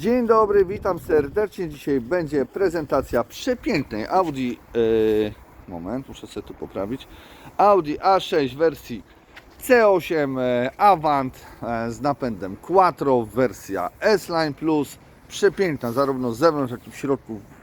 Dzień dobry, witam serdecznie. Dzisiaj będzie prezentacja przepięknej Audi. Yy, moment, muszę sobie tu poprawić. Audi A6 wersji C8 e, Avant e, z napędem Quattro, wersja S-Line Plus. Przepiękna, zarówno z zewnątrz, jak i w środku e,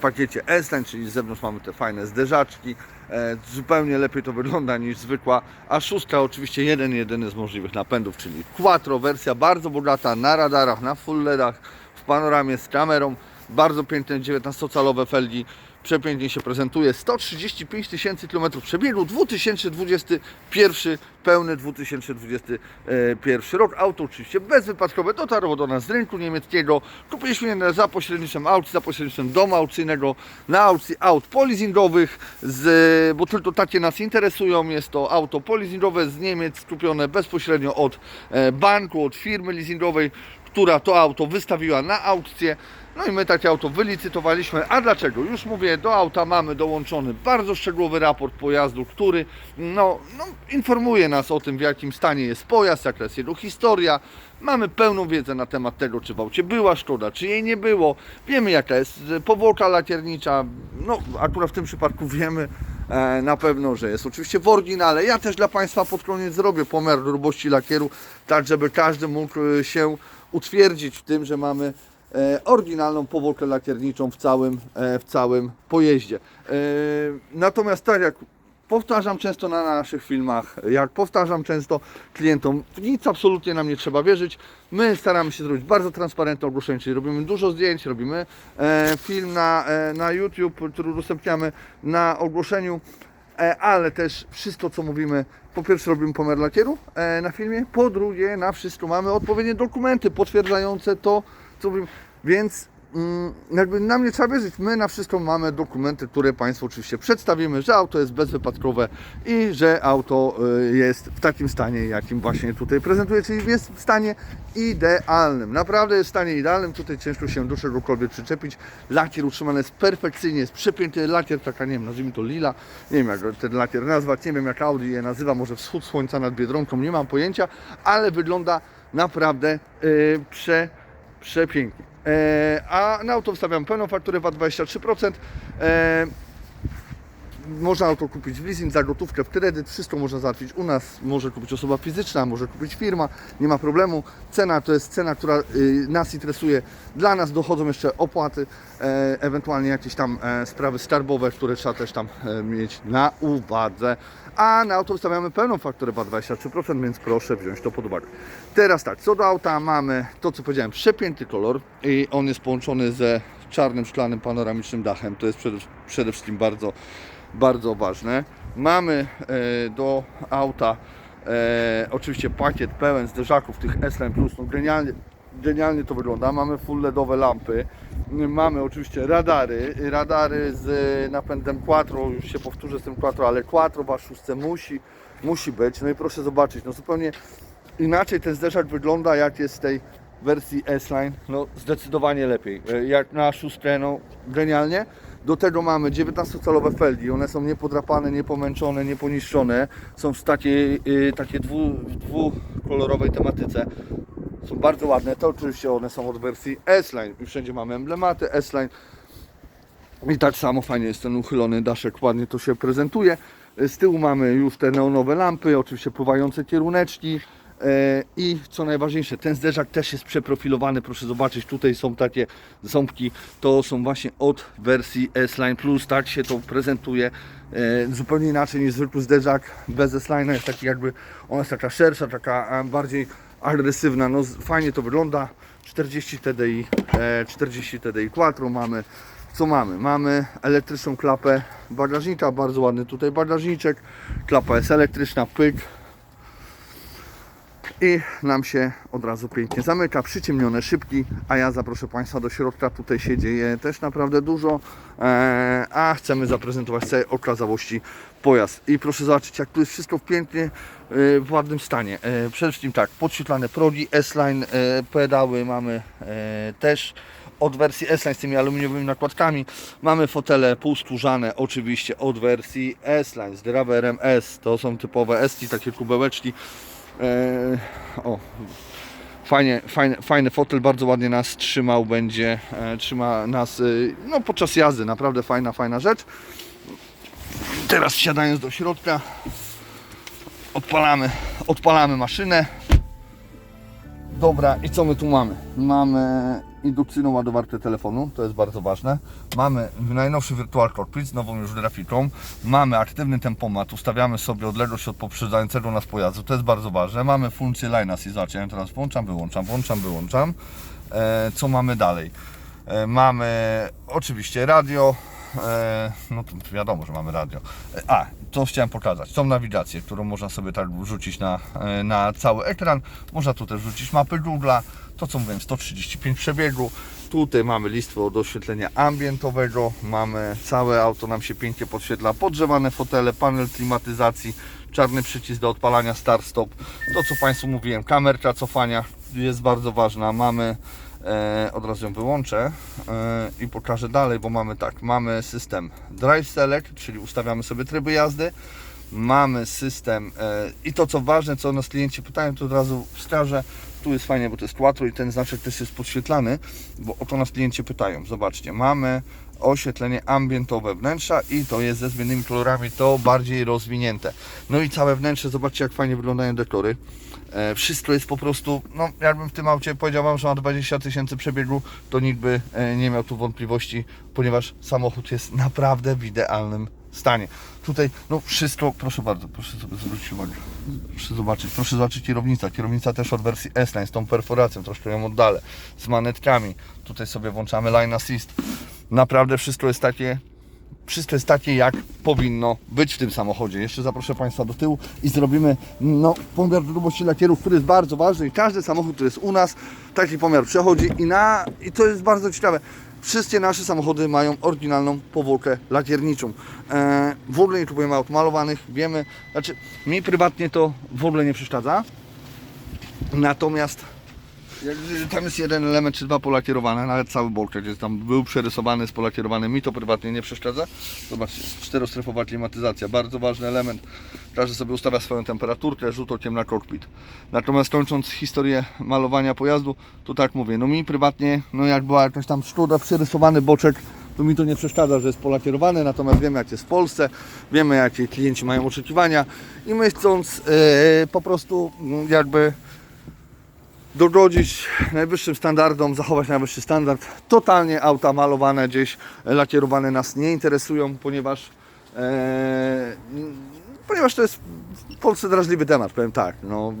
pakiecie S-Line, czyli z zewnątrz mamy te fajne zderzaczki. E, zupełnie lepiej to wygląda niż zwykła A6. Oczywiście jeden, jedyny z możliwych napędów, czyli Quattro, wersja bardzo bogata na radarach, na full LEDach, w panoramie z kamerą. Bardzo piękne 19-calowe felgi. Przepięknie się prezentuje. 135 tysięcy km przebiegu. 2021, pełny 2021 rok. Auto oczywiście bezwypadkowe. Dotarło do nas z rynku niemieckiego. Kupiliśmy je za pośrednictwem aukcji, za pośrednictwem domu aukcyjnego na aukcji aut polizingowych, bo tylko takie nas interesują. Jest to auto polizingowe z Niemiec, kupione bezpośrednio od e, banku, od firmy leasingowej, która to auto wystawiła na aukcję. No i my takie auto wylicytowaliśmy. A dlaczego? Już mówię, do auta mamy dołączony bardzo szczegółowy raport pojazdu, który no, no, informuje nas o tym, w jakim stanie jest pojazd, jaka jest jego historia. Mamy pełną wiedzę na temat tego, czy w aucie była szkoda, czy jej nie było. Wiemy, jaka jest powłoka lakiernicza. No, akurat w tym przypadku wiemy e, na pewno, że jest oczywiście w oryginale. Ja też dla Państwa pod koniec zrobię pomiar grubości lakieru, tak żeby każdy mógł e, się utwierdzić w tym, że mamy e, oryginalną powłokę lakierniczą w całym, e, w całym pojeździe. E, natomiast tak jak powtarzam często na naszych filmach, jak powtarzam często klientom, nic absolutnie nam nie trzeba wierzyć. My staramy się zrobić bardzo transparentne ogłoszenie, czyli robimy dużo zdjęć, robimy film na, na YouTube, który udostępniamy na ogłoszeniu, ale też wszystko co mówimy, po pierwsze robimy pomiar lakieru e, na filmie, po drugie na wszystko mamy odpowiednie dokumenty potwierdzające to, co mówimy, więc jakby nam nie trzeba wierzyć, my na wszystko mamy dokumenty, które Państwu oczywiście przedstawimy, że auto jest bezwypadkowe i że auto y, jest w takim stanie, jakim właśnie tutaj prezentuję, czyli jest w stanie idealnym. Naprawdę jest w stanie idealnym, tutaj ciężko się do czegokolwiek przyczepić. Lakier utrzymany jest perfekcyjnie, jest przepiękny lakier, taka nie wiem, nazwijmy to lila, nie wiem jak ten lakier nazwać, nie wiem jak Audi je nazywa, może wschód słońca nad Biedronką, nie mam pojęcia, ale wygląda naprawdę y, prze, przepięknie. E, a na auto wstawiam pełną fakturę VAT 23%. Można auto kupić w leasing, za gotówkę, w kredyt, wszystko można załatwić u nas, może kupić osoba fizyczna, może kupić firma, nie ma problemu. Cena to jest cena, która y, nas interesuje. Dla nas dochodzą jeszcze opłaty, e, ewentualnie jakieś tam e, sprawy skarbowe, które trzeba też tam e, mieć na uwadze. A na auto wystawiamy pełną fakturę VAT 23%, więc proszę wziąć to pod uwagę. Teraz tak, co do auta mamy to, co powiedziałem, przepiękny kolor i on jest połączony ze czarnym, szklanym, panoramicznym dachem. To jest przede, przede wszystkim bardzo bardzo ważne. Mamy e, do auta e, oczywiście pakiet pełen zderzaków tych S-Line Plus, no genialnie, genialnie to wygląda. Mamy full LEDowe lampy, mamy oczywiście radary, radary z napędem Quattro, już się powtórzę z tym Quattro, ale Quattro w A6 musi, musi być. No i proszę zobaczyć, no zupełnie inaczej ten zderzak wygląda jak jest w tej wersji S-Line, no zdecydowanie lepiej. E, Jak na szóstkę, no genialnie. Do tego mamy 19-calowe felgi, one są niepodrapane, niepomęczone, nieponiszczone. Są w takiej, y, takiej dwu, dwukolorowej tematyce. Są bardzo ładne, to oczywiście one są od wersji S-Line. Wszędzie mamy emblematy S-Line. I tak samo fajnie jest ten uchylony daszek, ładnie to się prezentuje. Z tyłu mamy już te neonowe lampy, oczywiście pływające kieruneczki. E, I co najważniejsze, ten zderzak też jest przeprofilowany. Proszę zobaczyć, tutaj są takie ząbki. To są właśnie od wersji S-Line Plus. Tak się to prezentuje. E, Zupełnie inaczej niż zwykły zderzak bez S-Line. Jest taki jakby, ona jest taka szersza, taka bardziej agresywna. No, fajnie to wygląda. 40 TDI, e, 40 TDI Quattro mamy. Co mamy? Mamy elektryczną klapę bagażnika, bardzo ładny tutaj bagażniczek. Klapa jest elektryczna, pyk, i nam się od razu pięknie zamyka, przyciemnione szybki, a ja zaproszę Państwa do środka, tutaj się dzieje też naprawdę dużo, e, a chcemy zaprezentować całej okazałości pojazd. I proszę zobaczyć, jak tu jest wszystko pięknie e, w ładnym stanie. E, Przede wszystkim tak, podświetlane progi, S-Line, pedały mamy też od wersji S-Line z tymi aluminiowymi nakładkami. Mamy fotele półskórzane oczywiście od wersji S-Line z driverem S. To są typowe S-ki, takie kubełeczki. E, o, Fajnie, fajny, fajny fotel, bardzo ładnie nas trzymał, będzie, e, trzyma nas y, no, podczas jazdy, naprawdę fajna, fajna rzecz. Teraz wsiadając do środka, odpalamy, odpalamy maszynę. Dobra, i co my tu mamy? Mamy indukcyjną ładowarkę telefonu, to jest bardzo ważne. Mamy najnowszy Virtual Cockpit z nową już grafiką. Mamy aktywny tempomat, ustawiamy sobie odległość od poprzedzającego nas pojazdu, to jest bardzo ważne. Mamy funkcję Line Assist, zobaczcie, ja teraz włączam, wyłączam, włączam, wyłączam. E, co mamy dalej? E, mamy oczywiście radio, no to wiadomo, że mamy radio. E, A, co chciałem pokazać. Są nawigacje, którą można sobie tak wrzucić na, e, na cały ekran. Można tu też wrzucić mapy Google'a. To co mówiłem, 135 przebiegu. Tutaj mamy listwo do oświetlenia ambientowego. Mamy całe auto, nam się pięknie podświetla. Podgrzewane fotele, panel klimatyzacji, czarny przycisk do odpalania start-stop. To co Państwu mówiłem, kamerka cofania jest bardzo ważna. Mamy E, od razu ją wyłączę e, i pokażę dalej, bo mamy tak, mamy system Drive Select, czyli ustawiamy sobie tryby jazdy, mamy system e, i to co ważne, co nas klienci pytają, to od razu wskażę, tu jest fajnie, bo to jest quattro i ten znaczek też jest podświetlany, bo o to nas klienci pytają, zobaczcie, mamy oświetlenie ambientowe wnętrza i to jest ze zmiennymi kolorami, to bardziej rozwinięte. No i całe wnętrze, zobaczcie jak fajnie wyglądają dekory. E, wszystko jest po prostu, no jakbym w tym aucie powiedział Wam, że ma 20 tysięcy przebiegu, to nikt by e, nie miał tu wątpliwości, ponieważ samochód jest naprawdę w idealnym stanie. Tutaj, no wszystko, proszę bardzo, proszę sobie zwrócić uwagę, proszę zobaczyć, proszę zobaczyć kierownica, kierownica też od wersji S-Line z tą perforacją, troszkę ją oddalę, z manetkami, tutaj sobie włączamy Line Assist, naprawdę wszystko jest takie wszystko jest takie, jak powinno być w tym samochodzie. Jeszcze zaproszę Państwa do tyłu i zrobimy no, pomiar grubości lakierów, który jest bardzo ważny i każdy samochód, który jest u nas, taki pomiar przechodzi i, na, i to jest bardzo ciekawe. Wszystkie nasze samochody mają oryginalną powłokę lakierniczą. E, w ogóle nie kupujemy aut wiemy, znaczy mi prywatnie to w ogóle nie przeszkadza. Natomiast tam jest jeden element czy dwa polakierowane, nawet cały bolker, gdzie tam był przerysowany, spolakierowany, mi to prywatnie nie przeszkadza. Zobaczcie, czterostrefowa klimatyzacja, bardzo ważny element. Każdy sobie ustawia swoją temperaturkę, żółto-ciemna kokpit. Natomiast kończąc historię malowania pojazdu, to tak mówię, no mi prywatnie, no jak była jakaś tam szkoda, przerysowany boczek, to mi to nie przeszkadza, że jest polakierowany, natomiast wiemy jak jest w Polsce, wiemy jakie klienci mają oczekiwania i my yy, po prostu no, jakby dogodzić najwyższym standardom, zachować najwyższy standard. Totalnie auta malowane gdzieś, e, lakierowane nas nie interesują, ponieważ e, ponieważ to jest w Polsce drażliwy temat, powiem tak. No,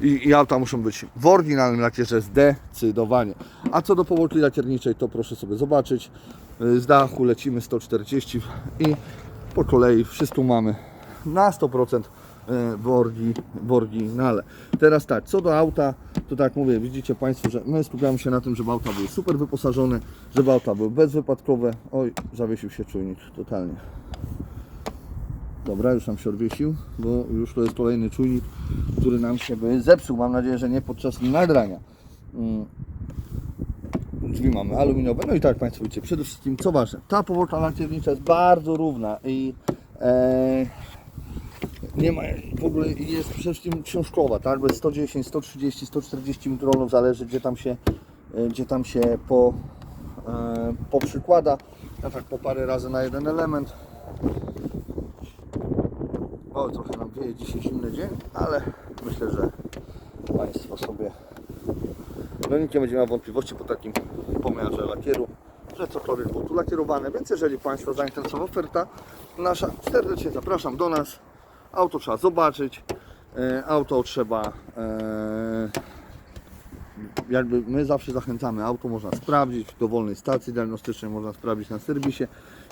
y, i, I auta muszą być w oryginalnym lakierze zdecydowanie. A co do powłoki lakierniczej, to proszę sobie zobaczyć. Y, Z dachu lecimy 140 i po kolei wszystko mamy na 100% orgi, w oryginale. Teraz tak, co do auta, to tak mówię, widzicie Państwo, że my skupiamy się na tym, żeby auta były super wyposażone, żeby auta były bezwypadkowe. Oj, zawiesił się czujnik totalnie. Dobra, już nam się odwiesił, bo już to jest kolejny czujnik, który nam się by zepsuł. Mam nadzieję, że nie podczas nagrania. Mm. Drzwi mamy aluminiowe. No i tak Państwo widzicie, przede wszystkim co ważne, ta powłoka lakiernicza jest bardzo równa i e, nie ma w ogóle jest przede wszystkim książkowa, tak? Bez 110, 130, 140 mikronów zależy gdzie tam się, e, gdzie tam się po, e, poprzykłada. Ja tak po parę razy na jeden element. O, trochę nam wieje dzisiaj zimny dzień, ale myślę, że Państwo sobie no nikt nie będzie miał wątpliwości po takim pomiarze lakieru, że cokolwiek było tu lakierowane, więc jeżeli Państwa zainteresowa oferta nasza, serdecznie zapraszam do nas. Auto trzeba zobaczyć, e, auto trzeba e, jakby my zawsze zachęcamy, auto można sprawdzić w dowolnej stacji diagnostycznej, można sprawdzić na serwisie.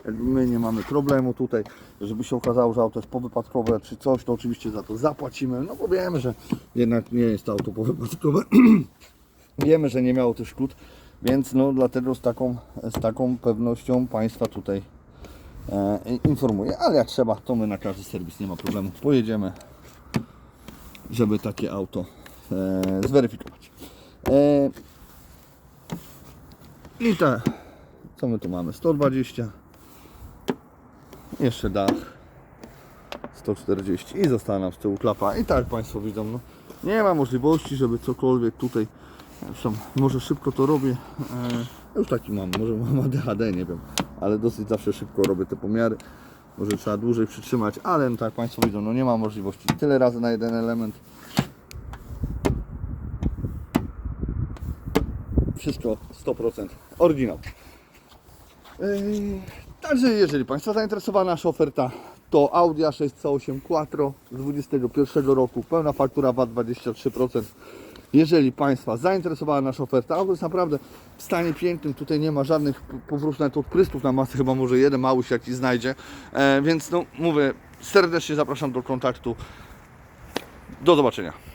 My nie mamy problemu tutaj, żeby się okazało, że auto jest powypadkowe czy coś, to oczywiście za to zapłacimy, no bo wiemy, że jednak nie jest to auto powypadkowe. wiemy, że nie miało też szkód, więc no dlatego z taką, z taką pewnością Państwa tutaj e, informuję, ale jak trzeba, to my na każdy serwis nie ma problemu, pojedziemy, żeby takie auto e, zweryfikować. E, I te, co my tu mamy? 120, jeszcze dach, 140 i została nam z tyłu klapa. I tak Państwo widzą, no, Nie ma możliwości, żeby cokolwiek tutaj. Zresztą może szybko to robię. Już taki mam, może mam ADHD, nie wiem, ale dosyć zawsze szybko robię te pomiary. Może trzeba dłużej przytrzymać, ale no tak jak Państwo widzą, no nie ma możliwości. Tyle razy na jeden element. Wszystko 100% oryginał. Yy, Także jeżeli Państwa zainteresowała nasza oferta, to Audi A6 C8 Quattro z 21 roku, pełna faktura VAT 23%. Jeżeli Państwa zainteresowała nasza oferta, auto jest naprawdę w stanie pięknym, tutaj nie ma żadnych powrót nawet odprysków na masę, chyba może jeden mały się jakiś znajdzie, e, więc no mówię, serdecznie zapraszam do kontaktu. Do zobaczenia.